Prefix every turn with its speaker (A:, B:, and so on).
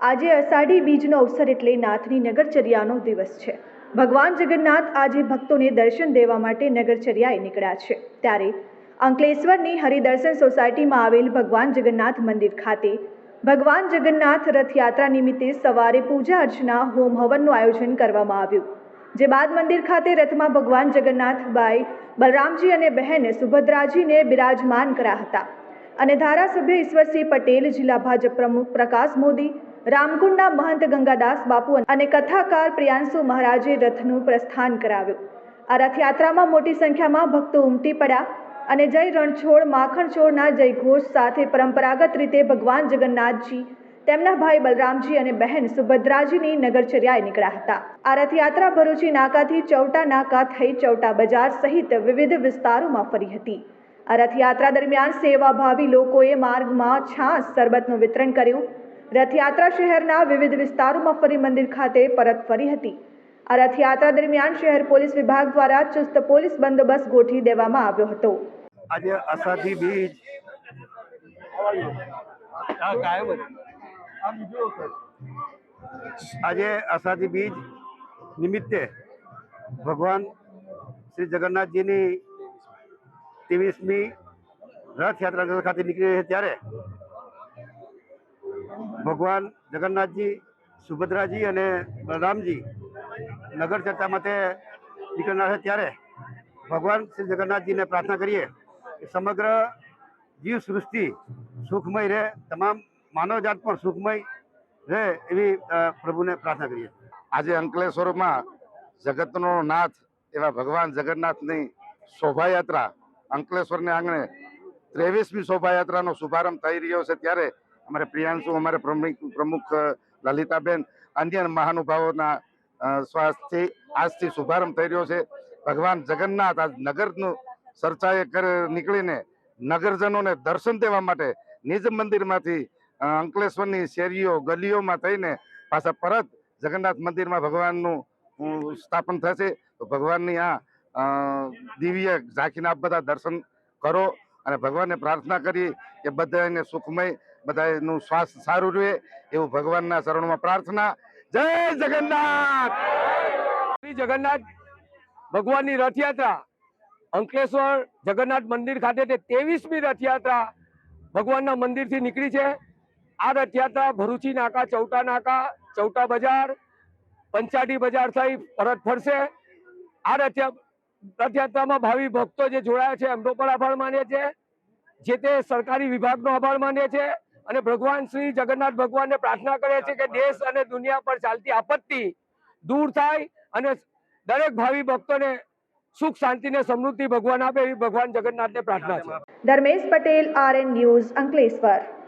A: આજે અષાઢી બીજનો અવસર એટલે નાથની નગરચર્યાનો દિવસ છે. ભગવાન જગન્નાથ આજે ભક્તોને દર્શન દેવા માટે નગરચર્યાએ નીકળ્યા છે. ત્યારે અંકલેશ્વરની હરિદર્શન સોસાયટીમાં આવેલ ભગવાન જગન્નાથ મંદિર ખાતે ભગવાન જગન્નાથ રથયાત્રા નિમિત્તે સવારે પૂજા અર્ચના હોમ હવનનું આયોજન કરવામાં આવ્યું. જે બાદ મંદિર ખાતે રથમાં ભગવાન જગન્નાથભાઈ બલરામજી અને બહેન સુભદ્રાજીને બિરાજમાન કર્યા હતા. અને ધારાસભ્ય ઈશ્વરસિંહ પટેલ, જિલ્લા ભાજપ પ્રમુખ પ્રકાશ મોદી રામકુંડના મહંત ગંગાદાસ બાપુ અને કથાકાર પ્રિયાંશુ મહારાજે રથનું પ્રસ્થાન કરાવ્યું. આ રથયાત્રામાં મોટી સંખ્યામાં ભક્તો ઉમટી પડ્યા અને જય રણછોડ માખણછોડના જય ઘોષ સાથે પરંપરાગત રીતે ભગવાન જગન્નાથજી, તેમના ભાઈ બલરામજી અને બહેન સુભદ્રાજીની નગરચર્યાએ નીકળ્યા હતા. આ રથયાત્રા ભરૂચી નાકાથી ચૌટા નાકા થઈ ચૌટા બજાર સહિત વિવિધ વિસ્તારોમાં ફરી હતી. આ રથયાત્રા દરમિયાન સેવાભાવી લોકોએ માર્ગમાં છાસ, શરબતનું વિતરણ કર્યું. રથયાત્રા શહેરના વિવિધ વિસ્તારોમાં ફરી મંદિર ખાતે પરત ફરી હતી. આ રથયાત્રા દરમિયાન શહેર પોલીસ વિભાગ દ્વારા ચુસ્ત પોલીસ બંદોબસ્ત ગોઠવી દેવામાં આવ્યો હતો.
B: આજે અસાધી બીજ. આજે અસાધી બીજ નિમિત્તે ભગવાન શ્રી જગન્નાથજીની ત્રેવીસમી રથયાત્રા ખાતે નીકળી રહી છે ત્યારે ભગવાન જગન્નાથજી, સુભદ્રાજી અને બલરામજી નગર ચર્ચા માટે નીકળનાર છે ત્યારે ભગવાન શ્રી જગન્નાથજીને પ્રાર્થના કરીએ કે સમગ્ર જીવ સૃષ્ટિ સુખમય રહે, તમામ માનવજાત પણ સુખમય રહે એવી પ્રભુને પ્રાર્થના કરીએ.
C: આજે અંકલેશ્વરમાં જગતનો નાથ એવા ભગવાન જગન્નાથની શોભાયાત્રા અંકલેશ્વરને આંગણે ત્રેવીસમી શોભાયાત્રાનો શુભારંભ થઈ રહ્યો છે ત્યારે અમારે પ્રિયાંશુ, અમારે પ્રમુખ પ્રમુખ લલિતાબેન, અન્ય મહાનુભાવોના શ્વાસથી આજથી શુભારંભ થઈ રહ્યો છે. ભગવાન જગન્નાથ આજ નગરનું ચર્ચાએ નીકળીને નગરજનોને દર્શન દેવા માટે નિજ મંદિરમાંથી અંકલેશ્વરની શેરીઓ, ગલીઓમાં થઈને પાછા પરત જગન્નાથ મંદિરમાં ભગવાનનું સ્થાપન થશે. તો ભગવાનની આ દિવ્ય ઝાંખીને બધા દર્શન કરો અને ભગવાનને પ્રાર્થના કરી કે બધાને સુખમય બધાનું સ્વાસ્થ્ય સારું રહે એવું ભગવાનના શરણમાં પ્રાર્થના. જય જગન્નાથ!
D: શ્રી જગન્નાથ. ભગવાનની રથયાત્રા અંકલેશ્વર જગન્નાથ મંદિર ખાતે તે ત્રેવીસમી રથયાત્રા ભગવાનના મંદિરથી નીકળી છે. આ રથયાત્રા ભરૂચી નાકા, ચૌટા નાકા, ચૌટા બજાર પંચાટી બજાર થઈ પરત ફરશે. આ રથયા રથયાત્રામાં ભાવિ ભક્તો જે જોડાયા છે એમનો પણ આભાર માને છે જે તે સરકારી વિભાગનો આભાર માને છીએ. અને ભગવાન શ્રી જગન્નાથ ભગવાનને પ્રાર્થના કરીએ છીએ કે દેશ અને દુનિયા પર ચાલતી આપત્તિ દૂર થાય અને દરેક ભાવિ ભક્તોને સુખ શાંતિ ને સમૃદ્ધિ ભગવાન આપે એવી ભગવાન જગન્નાથને પ્રાર્થના છે.
A: Dharmesh Patel R N news Ankleshwar.